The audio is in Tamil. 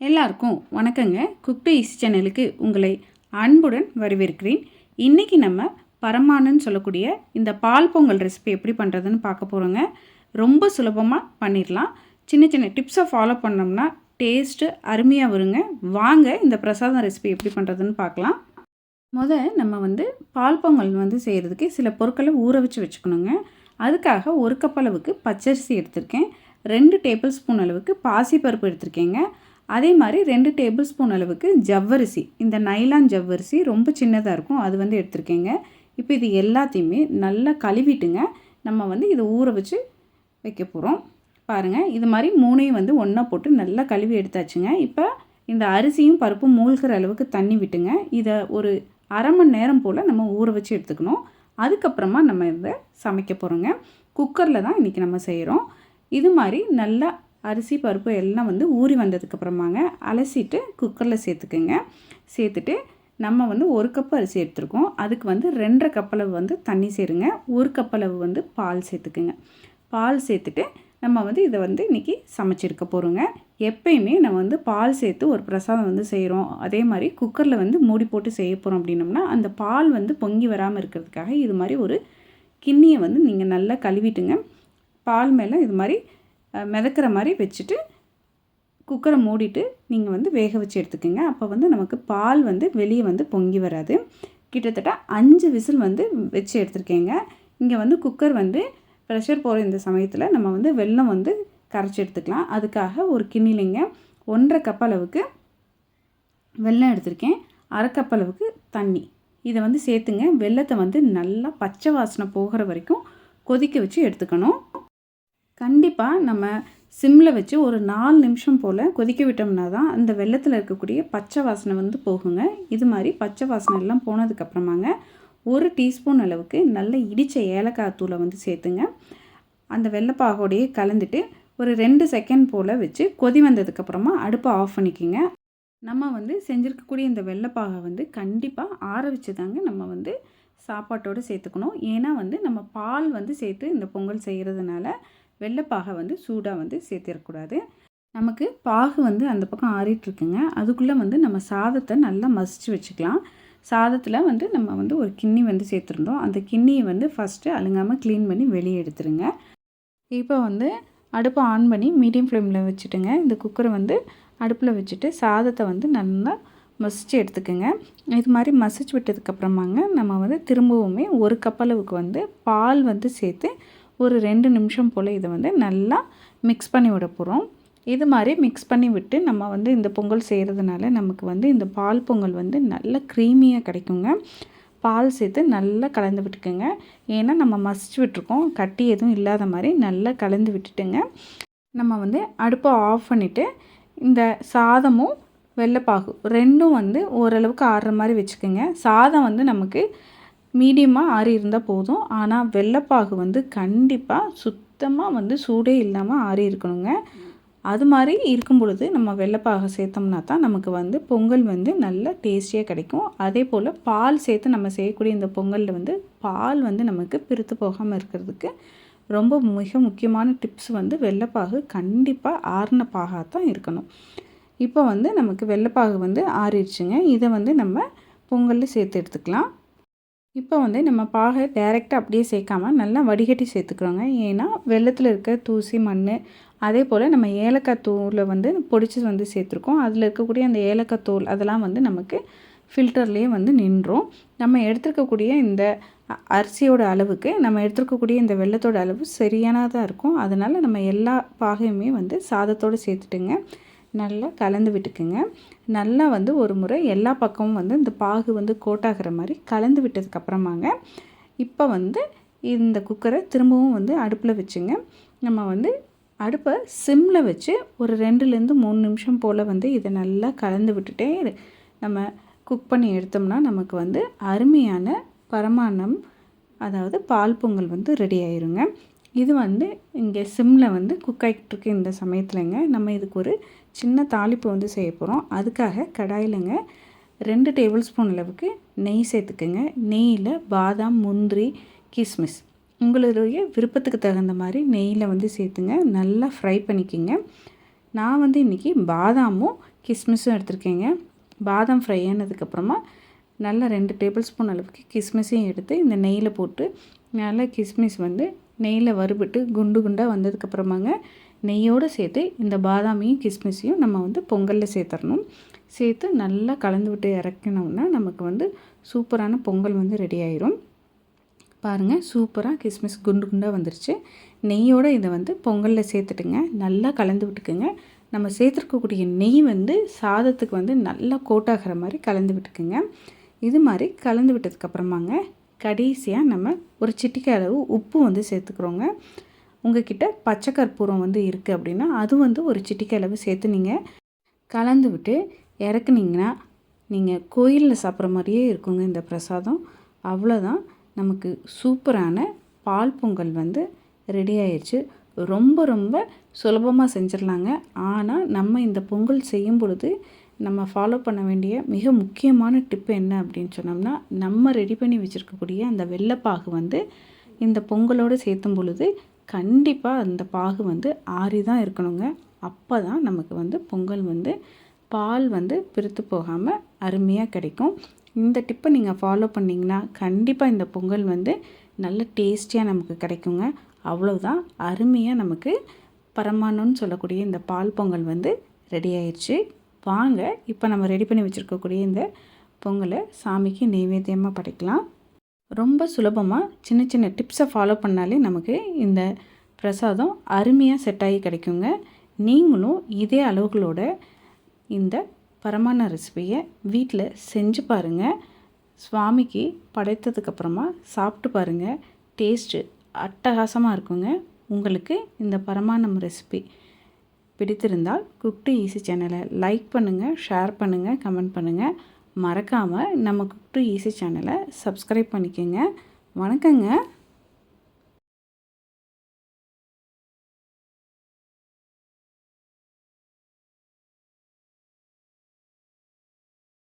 எல்லாருக்கும் வணக்கங்க. குக் டு ஈஸ் சேனலுக்கு உங்களை அன்புடன் வரவேற்கிறேன். இன்றைக்கி நம்ம பரமானன்னு சொல்லக்கூடிய இந்த பால் பொங்கல் ரெசிபி எப்படி பண்ணுறதுன்னு பார்க்க போகிறோங்க ரொம்ப சுலபமாக பண்ணிடலாம் சின்ன சின்ன டிப்ஸை ஃபாலோ பண்ணோம்னா டேஸ்ட்டு அருமையாக வருங்க. வாங்க இந்த பிரசாதம் ரெசிபி எப்படி பண்ணுறதுன்னு பார்க்கலாம். முத நம்ம வந்து பால் பொங்கல் வந்து செய்கிறதுக்கு சில பொருட்களை ஊற வச்சு வச்சுக்கணுங்க. அதுக்காக ஒரு கப் அளவுக்கு பச்சரிசி எடுத்திருக்கேன். ரெண்டு டேபிள் ஸ்பூன் அளவுக்கு பாசிப்பருப்பு எடுத்திருக்கேங்க. அதே மாதிரி ரெண்டு டேபிள் ஸ்பூன் அளவுக்கு ஜவ்வரிசி. இந்த நைலான் ஜவ்வரிசி ரொம்ப சின்னதாக இருக்கும். அது வந்து எடுத்திருக்கேங்க. இப்போ இது எல்லாத்தையுமே நல்லா கழுவிட்டுங்க. நம்ம வந்து இதை ஊற வச்சு வைக்க போகிறோம் பாருங்கள் இது மாதிரி மூணையும் வந்து ஒன்றா போட்டு நல்லா கழுவி எடுத்தாச்சுங்க. இப்போ இந்த அரிசியும் பருப்பும் மூழ்கிற அளவுக்கு தண்ணி விட்டுங்க. இதை ஒரு அரை மணி நேரம் போல் நம்ம ஊற வச்சு எடுத்துக்கணும். அதுக்கப்புறமா நம்ம இதை சமைக்க போகிறோங்க குக்கரில் தான் இன்றைக்கி நம்ம செய்கிறோம் இது மாதிரி நல்லா அரிசி பருப்பு எல்லாம் வந்து ஊறி வந்ததுக்கப்புறமாங்க அலசிட்டு குக்கரில் சேர்த்துக்குங்க. சேர்த்துட்டு நம்ம வந்து ஒரு கப் அரிசி எடுத்துருக்கோம். அதுக்கு வந்து ரெண்டரை கப்பளவு வந்து தண்ணி சேருங்க. ஒரு கப்பளவு வந்து பால் சேர்த்துக்குங்க. பால் சேர்த்துட்டு நம்ம வந்து இதை வந்து இன்றைக்கி சமைச்சிருக்க போகிறோங்க எப்பயுமே நம்ம வந்து பால் சேர்த்து ஒரு பிரசாதம் வந்து செய்கிறோம் அதே மாதிரி குக்கரில் வந்து மூடி போட்டு செய்ய போகிறோம் அப்படின்னம்னா அந்த பால் வந்து பொங்கி வராமல் இருக்கிறதுக்காக இது மாதிரி ஒரு கிண்ணியை வந்து நீங்கள் நல்லா கழுவிட்டுங்க. பால் மேலே இது மாதிரி மிதக்கிற மாதிரி வச்சுட்டு குக்கரை மூடிட்டு நீங்கள் வந்து வேக வச்சு எடுத்துக்கோங்க. அப்போ வந்து நமக்கு பால் வந்து வெளியே வந்து பொங்கி வராது. கிட்டத்தட்ட அஞ்சு விசில் வந்து வச்சு எடுத்துருக்கேங்க. இங்கே வந்து குக்கர் வந்து ப்ரெஷர் போகிற இந்த சமயத்தில் நம்ம வந்து வெல்லம் வந்து கரைச்சி எடுத்துக்கலாம். அதுக்காக ஒரு கிண்ணிலிங்க ஒன்றரை கப் அளவுக்கு வெல்லம் எடுத்திருக்கேன். அரை கப் அளவுக்கு தண்ணி. இதை வந்து சேர்த்துங்க. வெள்ளத்தை வந்து நல்லா பச்சை வாசனை போகிற வரைக்கும் கொதிக்க வச்சு எடுத்துக்கணும். கண்டிப்பாக நம்ம சிம்மில் வச்சு ஒரு நாலு நிமிஷம் போல் கொதிக்க விட்டோம்னா தான் அந்த வெள்ளத்தில் இருக்கக்கூடிய பச்சை வாசனை வந்து போகுங்க. இது மாதிரி பச்சை வாசனை எல்லாம் போனதுக்கப்புறமாங்க ஒரு டீஸ்பூன் அளவுக்கு நல்ல இடித்த ஏலக்காய் தூளை வந்து சேர்த்துங்க. அந்த வெள்ளைப்பாகோடையே கலந்துட்டு ஒரு ரெண்டு செகண்ட் போல் வச்சு கொதி வந்ததுக்கப்புறமா அடுப்பை ஆஃப் பண்ணிக்கோங்க. நம்ம வந்து செஞ்சுருக்கக்கூடிய இந்த வெள்ளைப்பாகை வந்து கண்டிப்பாக ஆற வச்சு தாங்க நம்ம வந்து சாப்பாட்டோடு சேர்த்துக்கணும். ஏன்னா வந்து நம்ம பால் வந்து சேர்த்து இந்த பொங்கல் செய்கிறதுனால வெள்ளைப்பாகை வந்து சூடாக வந்து சேர்த்திடக்கூடாது. நமக்கு பாகு வந்து அந்த பக்கம் ஆறிட்டுருக்குங்க. அதுக்குள்ளே வந்து நம்ம சாதத்தை நல்லா மசிச்சு வச்சுக்கலாம். சாதத்தில் வந்து நம்ம வந்து ஒரு கிண்ணி வந்து சேர்த்துருந்தோம். அந்த கிண்ணியை வந்து ஃபஸ்ட்டு அழுங்காமல் க்ளீன் பண்ணி வெளியே எடுத்துருங்க. இப்போ வந்து அடுப்பை ஆன் பண்ணி மீடியம் ஃப்ளேமில் வச்சுட்டுங்க. இந்த குக்கரை வந்து அடுப்பில் வச்சுட்டு சாதத்தை வந்து நல்லா மசிச்சு எடுத்துக்கோங்க. இது மாதிரி மசிச்சு விட்டதுக்கப்புறமாங்க நம்ம வந்து திரும்பவுமே ஒரு கப்பளவுக்கு வந்து பால் வந்து சேர்த்து ஒரு ரெண்டு நிமிஷம் போல் இதை வந்து நல்லா மிக்ஸ் பண்ணி விட போகிறோம் இது மாதிரி மிக்ஸ் பண்ணி விட்டு நம்ம வந்து இந்த பொங்கல் செய்கிறதுனால நமக்கு வந்து இந்த பால் பொங்கல் வந்து நல்ல க்ரீமியாக கிடைக்குங்க. பால் சேர்த்து நல்லா கலந்து விட்டுக்குங்க. ஏன்னா நம்ம மசிச்சு விட்டுருக்கோம். கட்டி எதுவும் இல்லாத மாதிரி நல்லா கலந்து விட்டுட்டுங்க. நம்ம வந்து அடுப்பை ஆஃப் பண்ணிவிட்டு இந்த சாதமும் வெள்ளைப்பாகு ரெண்டும் வந்து ஓரளவுக்கு ஆடுற மாதிரி வச்சுக்கோங்க. சாதம் வந்து நமக்கு மீடியமாக ஆறி இருந்தால் போதும். ஆனால் வெள்ளைப்பாகு வந்து கண்டிப்பாக சுத்தமாக வந்து சூடே இல்லாமல் ஆறி இருக்கணுங்க. அது மாதிரி இருக்கும் பொழுது நம்ம வெள்ளைப்பாகை சேர்த்தோம்னா தான் நமக்கு வந்து பொங்கல் வந்து நல்ல டேஸ்டியாக கிடைக்கும். அதே போல் பால் சேர்த்து நம்ம செய்யக்கூடிய இந்த பொங்கலில் வந்து பால் வந்து நமக்கு பிரித்து போகாமல் இருக்கிறதுக்கு ரொம்ப மிக முக்கியமான டிப்ஸ் வந்து வெள்ளைப்பாகு கண்டிப்பாக ஆறின பாகாக தான் இருக்கணும். இப்போ வந்து நமக்கு வெள்ளைப்பாகு வந்து ஆறிடுச்சுங்க. இதை வந்து நம்ம பொங்கலில் சேர்த்து எடுத்துக்கலாம். இப்போ வந்து நம்ம பாகை டைரெக்டாக அப்படியே சேர்க்காம நல்லா வடிகட்டி சேர்த்துக்கிறோங்க. ஏன்னா வெள்ளத்தில் இருக்க தூசி மண் அதே போல் நம்ம ஏலக்காய் தூளில் வந்து பொடிச்சு வந்து சேர்த்துருக்கோம். அதில் இருக்கக்கூடிய அந்த ஏலக்காய் தூள் அதெல்லாம் வந்து நமக்கு ஃபில்டர்லேயே வந்து நின்றோம். நம்ம எடுத்துருக்கக்கூடிய இந்த அரிசியோட அளவுக்கு நம்ம எடுத்துருக்கக்கூடிய இந்த வெள்ளத்தோட அளவு சரியானதாக இருக்கும். அதனால் நம்ம எல்லா பாகையுமே வந்து சாதத்தோடு சேர்த்துட்டுங்க. நல்லா கலந்து விட்டுக்குங்க. நல்லா வந்து ஒரு முறை எல்லா பக்கமும் வந்து இந்த பாகு வந்து கோட்டாகிற மாதிரி கலந்து விட்டதுக்கப்புறமாங்க இப்போ வந்து இந்த குக்கரை திரும்பவும் வந்து அடுப்பில் வச்சுங்க. நம்ம வந்து அடுப்பை சிம்மில் வச்சு ஒரு ரெண்டுலேருந்து மூணு நிமிஷம் போல் வந்து இதை நல்லா கலந்து விட்டுட்டே நம்ம குக் பண்ணி எடுத்தோம்னா நமக்கு வந்து அருமையான பரமானம் அதாவது பால் பொங்கல் வந்து ரெடி ஆயிருங்க. இது வந்து இங்கே சிம்மில் வந்து குக் ஆகிட்டுருக்கு இந்த சமயத்துலங்க. நம்ம இதுக்கு ஒரு சின்ன தாளிப்பு வந்து செய்ய போகிறோம் அதுக்காக கடாயிலங்க ரெண்டு டேபிள் ஸ்பூன் அளவுக்கு நெய் சேர்த்துக்குங்க. நெய்யில் பாதாம் முந்திரி கிஸ்மிஸ். உங்களுடைய விருப்பத்துக்கு தகுந்த மாதிரி நெய்யில் வந்து சேர்த்துங்க. நல்லா ஃப்ரை பண்ணிக்கோங்க. நான் வந்து இன்றைக்கி பாதாமும் கிஸ்மிஸும் எடுத்திருக்கேங்க. பாதாம் ஃப்ரை ஆனதுக்கப்புறமா நல்லா ரெண்டு டேபிள் ஸ்பூன் அளவுக்கு கிஸ்மிஸையும் எடுத்து இந்த நெய்யில் போட்டு நல்லா கிஸ்மிஸ் வந்து நெய்யில் வறுபட்டு குண்டு குண்டாக வந்ததுக்கப்புறமாங்க நெய்யோடு சேர்த்து இந்த பாதாமையும் கிஸ்மிஸையும் நம்ம வந்து பொங்கலில் சேர்த்துடணும் சேர்த்து நல்லா கலந்து விட்டு இறக்கினோம்னா நமக்கு வந்து சூப்பரான பொங்கல் வந்து ரெடி ஆயிரும். பாருங்கள் சூப்பராக கிஸ்மிஸ் குண்டு குண்டாக வந்துருச்சு. நெய்யோடு இதை வந்து பொங்கலில் சேர்த்துட்டுங்க நல்லா கலந்து விட்டுக்குங்க. நம்ம சேர்த்துருக்கக்கூடிய நெய் வந்து சாதத்துக்கு வந்து நல்லா கோட்டாகிற மாதிரி கலந்து விட்டுக்குங்க. இது மாதிரி கலந்து விட்டதுக்கப்புறமாங்க கடைசியாக நம்ம ஒரு சிட்டிக்கை அளவு உப்பு வந்து சேர்த்துக்கிறோங்க. உங்ககிட்ட பச்சை கற்பூரம் வந்து இருக்குது அப்படின்னா அது வந்து ஒரு சிட்டிக்கை அளவு சேர்த்து நீங்கள் கலந்து விட்டு இறக்குனீங்கன்னா நீங்கள் கோயிலில் சாப்பிட்ற மாதிரியே இருக்குங்க இந்த பிரசாதம். அவ்வளோதான் நமக்கு சூப்பரான பால் பொங்கல் வந்து ரெடி ஆயிடுச்சு ரொம்ப ரொம்ப சுலபமாக செஞ்சிடலாங்க. ஆனால் நம்ம இந்த பொங்கல் செய்யும் பொழுது நம்ம ஃபாலோ பண்ண வேண்டிய மிக முக்கியமான டிப்பு என்ன அப்படின்னு சொன்னோம்னா நம்ம ரெடி பண்ணி வச்சுருக்கக்கூடிய அந்த வெள்ளைப்பாகு வந்து இந்த பொங்கலோடு சேர்த்தும் பொழுது கண்டிப்பாக அந்த பாகு வந்து ஆறி தான் இருக்கணுங்க. அப்போ தான் நமக்கு வந்து பொங்கல் வந்து பால் வந்து பிரித்து போகாமல் அருமையாக கிடைக்கும். இந்த டிப்பை நீங்கள் ஃபாலோ பண்ணிங்கன்னா கண்டிப்பாக இந்த பொங்கல் வந்து நல்ல டேஸ்டியாக நமக்கு கிடைக்குங்க. அவ்வளோதான் அருமையாக நமக்கு பரமானம்னு சொல்லக்கூடிய இந்த பால் பொங்கல் வந்து ரெடி ஆயிடுச்சு வாங்க இப்போ நம்ம ரெடி பண்ணி வச்சுருக்கக்கூடிய இந்த பொங்கலை சாமிக்கு நெய்வேத்தியமாக படைக்கலாம். ரொம்ப சுலபமாக சின்ன சின்ன டிப்ஸை ஃபாலோ பண்ணாலே நமக்கு இந்த பிரசாதம் அருமையாக செட் ஆகி கிடைக்குங்க. நீங்களும் இதே அளவுகளோட இந்த பரமான ரெசிபியை வீட்டில் செஞ்சு பாருங்கள் சுவாமிக்கு படைத்ததுக்கப்புறமா சாப்பிட்டு பாருங்கள் டேஸ்ட்டு அட்டகாசமாக இருக்குங்க. உங்களுக்கு இந்த பரமானம் ரெசிபி பிடித்திருந்தால் குக்டு ஈஸி சேனலை லைக் பண்ணுங்கள் ஷேர் பண்ணுங்கள் கமெண்ட் பண்ணுங்கள் மறக்காமல் நம்ம குக்டு ஈஸி சேனலை சப்ஸ்கிரைப் பண்ணிக்கோங்க. வணக்கங்க.